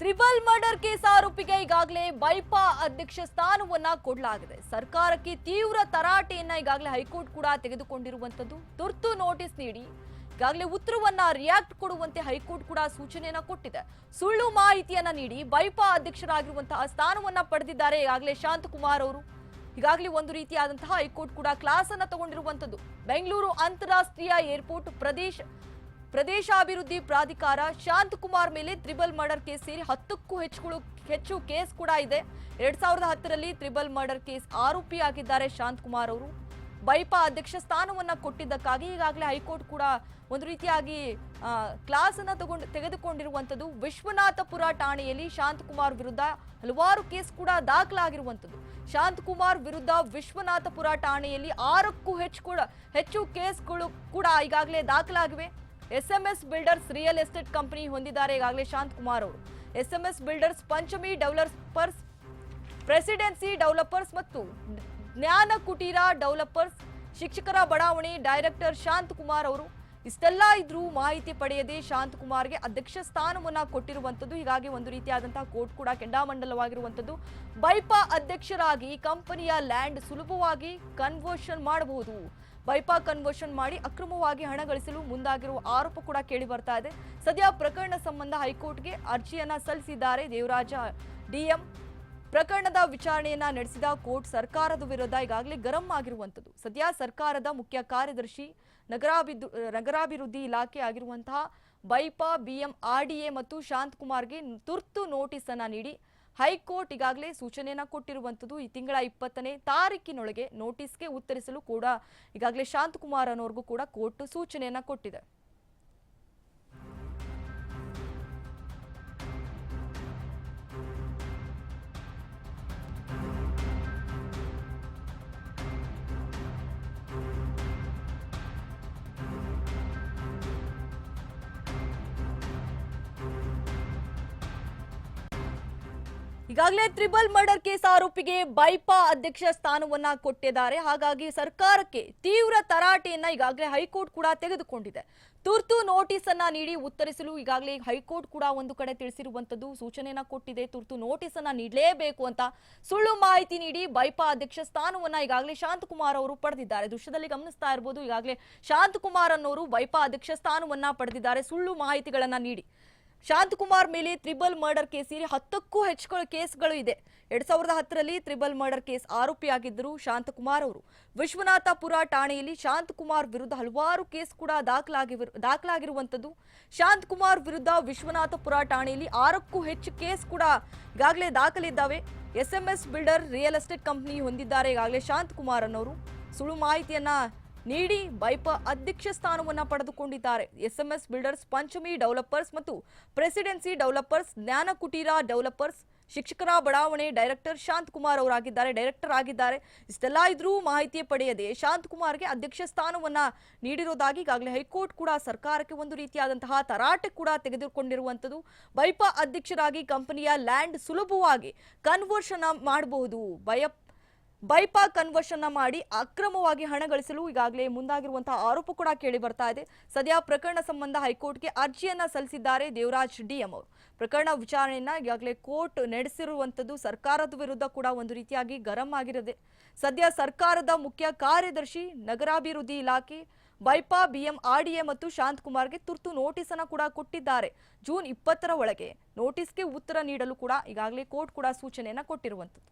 Triple murder case ಆರೋಪಿಗೆ ಈಗಾಗಲೇ ಬೈಪಾ ಅಧ್ಯಕ್ಷ ಸ್ಥಾನವನ್ನ ಕೊಡಲಾಗಿದೆ. ಸರ್ಕಾರಕ್ಕೆ ತೀವ್ರ ತರಾಟೆಯನ್ನ ಈಗಾಗಲೇ ಹೈಕೋರ್ಟ್ ಕೂಡ ತೆಗೆದುಕೊಂಡಿರುವಂತದ್ದು ತುರ್ತು ನೋಟಿಸ್ ನೀಡಿ, ಈಗಾಗಲೇ ಉತ್ತರವನ್ನ ರಿಯಾಕ್ಟ್ ಕೊಡುವಂತೆ ಹೈಕೋರ್ಟ್ ಕೂಡ ಸೂಚನೆಯನ್ನ ಕೊಟ್ಟಿದೆ. ಸುಳ್ಳು ಮಾಹಿತಿಯನ್ನ ನೀಡಿ, ಬೈಪಾ ಅಧ್ಯಕ್ಷರಾಗಿರುವಂತಹ ಸ್ಥಾನವನ್ನ ಪಡೆದಿದ್ದಾರೆ ಈಗಾಗಲೇ ಶಾಂತಕುಮಾರ್ ಅವರು. ಈಗಾಗಲೇ ಒಂದು ರೀತಿಯಾದಂತಹ ಹೈಕೋರ್ಟ್ ಕೂಡ ಕ್ಲಾಸ್ ಅನ್ನ ತಗೊಂಡಿರುವಂತದ್ದು ಬೆಂಗಳೂರು ಅಂತಾರಾಷ್ಟ್ರೀಯ ಏರ್ಪೋರ್ಟ್ ಪ್ರದೇಶ ಪ್ರದೇಶಾಭಿವೃದ್ಧಿ ಪ್ರಾಧಿಕಾರ ಶಾಂತಕುಮಾರ್ ಮೇಲೆ ತ್ರಿಬಲ್ ಮರ್ಡರ್ ಕೇಸ್ ಸೇರಿ ಹತ್ತಕ್ಕೂ ಹೆಚ್ಚುಗಳು ಹೆಚ್ಚು ಕೇಸ್ ಕೂಡ ಇದೆ. ಎರಡ್ ಸಾವಿರದ ಹತ್ತರಲ್ಲಿ ತ್ರಿಬಲ್ ಮರ್ಡರ್ ಕೇಸ್ ಆರೋಪಿಯಾಗಿದ್ದಾರೆ ಶಾಂತಕುಮಾರ್ ಅವರು. ಬೈಪಾ ಅಧ್ಯಕ್ಷ ಸ್ಥಾನವನ್ನ ಕೊಟ್ಟಿದ್ದಕ್ಕಾಗಿ ಈಗಾಗಲೇ ಹೈಕೋರ್ಟ್ ಕೂಡ ಒಂದು ರೀತಿಯಾಗಿ ಕ್ಲಾಸ್ ಅನ್ನ ತಗೊಂಡು ತೆಗೆದುಕೊಂಡಿರುವಂತದ್ದು ವಿಶ್ವನಾಥಪುರ ಠಾಣೆಯಲ್ಲಿ ಶಾಂತಕುಮಾರ್ ವಿರುದ್ಧ ಹಲವಾರು ಕೇಸ್ ಕೂಡ ದಾಖಲಾಗಿರುವಂತದ್ದು ಶಾಂತಕುಮಾರ್ ವಿರುದ್ಧ ವಿಶ್ವನಾಥಪುರ ಠಾಣೆಯಲ್ಲಿ ಆರಕ್ಕೂ ಹೆಚ್ಚು ಕೂಡ ಹೆಚ್ಚು ಕೇಸ್ಗಳು ಕೂಡ ಈಗಾಗಲೇ ದಾಖಲಾಗಿವೆ. S M S builders real estate company ಹೊಂದಿದ್ದಾರೆ ಈಗಾಗಲೇ ಶಾಂತಕುಮಾರ್ ಅವರು. SMS builders Panchami developers presidency developers ಮತ್ತು ಜ್ಞಾನ ಕುಟೀರ ಡೆವಲಪರ್ಸ್ ಶಿಕ್ಷಕರ ಬಡಾವಣೆ ಡೈರೆಕ್ಟರ್ ಶಾಂತ್ ಕುಮಾರ್ ಅವರು. ಇಷ್ಟೆಲ್ಲ ಇದ್ರೂ ಮಾಹಿತಿ ಪಡೆಯದೆ ಶಾಂತ್ ಕುಮಾರ್ಗೆ ಅಧ್ಯಕ್ಷ ಸ್ಥಾನವನ್ನ ಕೊಟ್ಟಿರುವಂತದ್ದು ಹೀಗಾಗಿ ಒಂದು ರೀತಿಯಾದಂತಹ ಕೋರ್ಟ್ ಕೂಡ ಕೆಂಡಾಮಂಡಲವಾಗಿರುವಂಥದ್ದು. ಬೈಪಾ ಅಧ್ಯಕ್ಷರಾಗಿ ಕಂಪನಿಯ ಲ್ಯಾಂಡ್ ಸುಲಭವಾಗಿ ಕನ್ವರ್ಷನ್ ಮಾಡಬಹುದು. ಬೈಪಾ ಕನ್ವರ್ಷನ್ ಮಾಡಿ ಅಕ್ರಮವಾಗಿ ಹಣ ಗಳಿಸಲು ಮುಂದಾಗಿರುವ ಆರೋಪ ಕೂಡ ಕೇಳಿ ಬರ್ತಾ ಇದೆ. ಸದ್ಯ ಪ್ರಕರಣ ಸಂಬಂಧ ಹೈಕೋರ್ಟ್ಗೆ ಅರ್ಜಿಯನ್ನ ಸಲ್ಲಿಸಿದ್ದಾರೆ ದೇವರಾಜ ಡಿಎಂ ಪ್ರಕರಣದ ವಿಚಾರಣೆಯನ್ನ ನಡೆಸಿದ ಕೋರ್ಟ್ ಸರ್ಕಾರದ ವಿರುದ್ಧ ಈಗಾಗಲೇ ಗರಂ ಆಗಿರುವಂಥದ್ದು. ಸದ್ಯ ಸರ್ಕಾರದ ಮುಖ್ಯ ಕಾರ್ಯದರ್ಶಿ, ನಗರಾಭಿದು, ನಗರಾಭಿವೃದ್ಧಿ ಇಲಾಖೆ ಆಗಿರುವಂತಹ ಬೈಪಾ, ಬಿಎಂ ಆರ್ಡಿಎ ಮತ್ತು ಶಾಂತಕುಮಾರ್ಗೆ ತುರ್ತು ನೋಟಿಸ್ ಅನ್ನ ನೀಡಿ ಹೈಕೋರ್ಟ್ ಈಗಾಗಲೇ ಸೂಚನೆಯನ್ನ ಕೊಟ್ಟಿರುವಂಥದ್ದು ಈ ತಿಂಗಳ ಇಪ್ಪತ್ತನೇ ತಾರೀಕಿನೊಳಗೆ ನೋಟಿಸ್ಗೆ ಉತ್ತರಿಸಲು ಕೂಡ ಈಗಾಗಲೇ ಶಾಂತಕುಮಾರ್ ಅನ್ನೋರ್ಗೂ ಕೂಡ ಕೋರ್ಟ್ ಸೂಚನೆಯನ್ನ ಕೊಟ್ಟಿದೆ. ಈಗಾಗಲೇ ತ್ರಿಬಲ್ ಮರ್ಡರ್ ಕೇಸ್ ಆರೋಪಿಗೆ ಬೈಪಾ ಅಧ್ಯಕ್ಷ ಸ್ಥಾನವನ್ನ ಕೊಟ್ಟಿದ್ದಾರೆ. ಹಾಗಾಗಿ ಸರ್ಕಾರಕ್ಕೆ ತೀವ್ರ ತರಾಟೆಯನ್ನ ಈಗಾಗಲೇ ಹೈಕೋರ್ಟ್ ಕೂಡ ತೆಗೆದುಕೊಂಡಿದೆ. ತುರ್ತು ನೋಟಿಸ್ ಅನ್ನ ನೀಡಿ ಉತ್ತರಿಸಲು ಈಗಾಗಲೇ ಹೈಕೋರ್ಟ್ ಕೂಡ ಒಂದು ಕಡೆ ತಿಳಿಸಿರುವಂತದ್ದು ಸೂಚನೆಯನ್ನ ಕೊಟ್ಟಿದೆ. ತುರ್ತು ನೋಟಿಸ್ ಅನ್ನ ನೀಡಲೇಬೇಕು ಅಂತ ಸುಳ್ಳು ಮಾಹಿತಿ ನೀಡಿ ಬೈಪಾ ಅಧ್ಯಕ್ಷ ಸ್ಥಾನವನ್ನ ಈಗಾಗಲೇ ಶಾಂತಕುಮಾರ್ ಅವರು ಪಡೆದಿದ್ದಾರೆ. ದೃಶ್ಯದಲ್ಲಿ ಗಮನಿಸ್ತಾ ಇರಬಹುದು ಈಗಾಗಲೇ ಶಾಂತಕುಮಾರ್ ಅನ್ನೋರು ಬೈಪಾ ಅಧ್ಯಕ್ಷ ಸ್ಥಾನವನ್ನ ಪಡೆದಿದ್ದಾರೆ. ಸುಳ್ಳು ಮಾಹಿತಿಗಳನ್ನ ನೀಡಿ. ಶಾಂತಕುಮಾರ್ ಮೇಲೆ ತ್ರಿಬಲ್ ಮರ್ಡರ್ ಕೇಸ್ ಇಲ್ಲಿ ಹತ್ತಕ್ಕೂ ಹೆಚ್ಚು ಕೇಸ್ಗಳು ಇದೆ. ಎರಡ್ ಸಾವಿರದ ಹತ್ತರಲ್ಲಿ ತ್ರಿಬಲ್ ಮರ್ಡರ್ ಕೇಸ್ ಆರೋಪಿಯಾಗಿದ್ದರು ಶಾಂತಕುಮಾರ್ ಅವರು. ವಿಶ್ವನಾಥಪುರ ಠಾಣೆಯಲ್ಲಿ ಶಾಂತಕುಮಾರ್ ವಿರುದ್ಧ ಹಲವಾರು ಕೇಸ್ ಕೂಡ ದಾಖಲಾಗಿ ದಾಖಲಾಗಿರುವಂತದ್ದು ಶಾಂತಕುಮಾರ್ ವಿರುದ್ಧ ವಿಶ್ವನಾಥಪುರ ಠಾಣೆಯಲ್ಲಿ ಆರಕ್ಕೂ ಹೆಚ್ಚು ಕೇಸ್ ಕೂಡ ಈಗಾಗಲೇ ದಾಖಲಿದ್ದಾವೆ. S builder real estate company ಹೊಂದಿದ್ದಾರೆ ಈಗಾಗಲೇ ಶಾಂತಕುಮಾರ್ ಅನ್ನೋರು ಸುಳ್ಳು ಮಾಹಿತಿಯನ್ನ ನೀಡಿ ಬೈಪಾ ಅಧ್ಯಕ್ಷ ಸ್ಥಾನವನ್ನು ಪಡೆದುಕೊಂಡಿದ್ದಾರೆ. ಎಸ್ಎಂಎಸ್ ಬಿಲ್ಡರ್ಸ್ ಪಂಚಮಿ ಡೆವಲಪರ್ಸ್ ಮತ್ತು presidency developers Jnana Kuteera developers, ಶಿಕ್ಷಕರ ಬಡಾವಣೆ ಡೈರೆಕ್ಟರ್ ಶಾಂತಕುಮಾರ್ ಅವರಾಗಿದ್ದಾರೆ. ಡೈರೆಕ್ಟರ್ ಆಗಿದ್ದಾರೆ. ಇಷ್ಟೆಲ್ಲ ಇದ್ರೂ ಮಾಹಿತಿ ಪಡೆಯದೆ ಶಾಂತಕುಮಾರ್ಗೆ ಅಧ್ಯಕ್ಷ ಸ್ಥಾನವನ್ನ ನೀಡಿರೋದಾಗಿ ಈಗಾಗಲೇ ಹೈಕೋರ್ಟ್ ಕೂಡ ಸರ್ಕಾರಕ್ಕೆ ಒಂದು ರೀತಿಯಾದಂತಹ ತರಾಟೆ ಕೂಡ ತೆಗೆದುಕೊಂಡಿರುವಂಥದ್ದು. ಬೈಪಾ ಅಧ್ಯಕ್ಷರಾಗಿ ಕಂಪನಿಯ ಲ್ಯಾಂಡ್ ಸುಲಭವಾಗಿ ಕನ್ವರ್ಷನ್ ಮಾಡಬಹುದು ಬಯ ಬೈಪಾ ಕನ್ವರ್ಷನ್ ಮಾಡಿ ಅಕ್ರಮವಾಗಿ ಹಣ ಗಳಿಸಲು ಈಗಾಗಲೇ ಮುಂದಾಗಿರುವಂತಹ ಆರೋಪ ಕೂಡ ಕೇಳಿ ಬರ್ತಾ ಇದೆ. ಸದ್ಯ ಪ್ರಕರಣ ಸಂಬಂಧ ಹೈಕೋರ್ಟ್ಗೆ ಅರ್ಜಿಯನ್ನ ಸಲ್ಲಿಸಿದ್ದಾರೆ ದೇವರಾಜ್ ಡಿಎಂ ಅವರು. ಪ್ರಕರಣ ವಿಚಾರಣೆಯನ್ನ ಈಗಾಗಲೇ ಕೋರ್ಟ್ ನಡೆಸಿರುವಂತದ್ದು ಸರ್ಕಾರದ ವಿರುದ್ಧ ಕೂಡ ಒಂದು ರೀತಿಯಾಗಿ ಗರಂ ಆಗಿರದೆ ಸದ್ಯ ಸರ್ಕಾರದ ಮುಖ್ಯ ಕಾರ್ಯದರ್ಶಿ, ನಗರಾಭಿವೃದ್ಧಿ ಇಲಾಖೆ ಬೈಪಾ ಬಿಎಂ ಆರ್ಡಿಎ ಮತ್ತು ಶಾಂತಕುಮಾರ್ಗೆ ತುರ್ತು ನೋಟಿಸ್ ಅನ್ನ ಕೂಡ ಕೊಟ್ಟಿದ್ದಾರೆ. ಜೂನ್ ಇಪ್ಪತ್ತರ ಒಳಗೆ ನೋಟಿಸ್ಗೆ ಉತ್ತರ ನೀಡಲು ಕೂಡ ಈಗಾಗಲೇ ಕೋರ್ಟ್ ಕೂಡ ಸೂಚನೆಯನ್ನ ಕೊಟ್ಟಿರುವಂತದ್ದು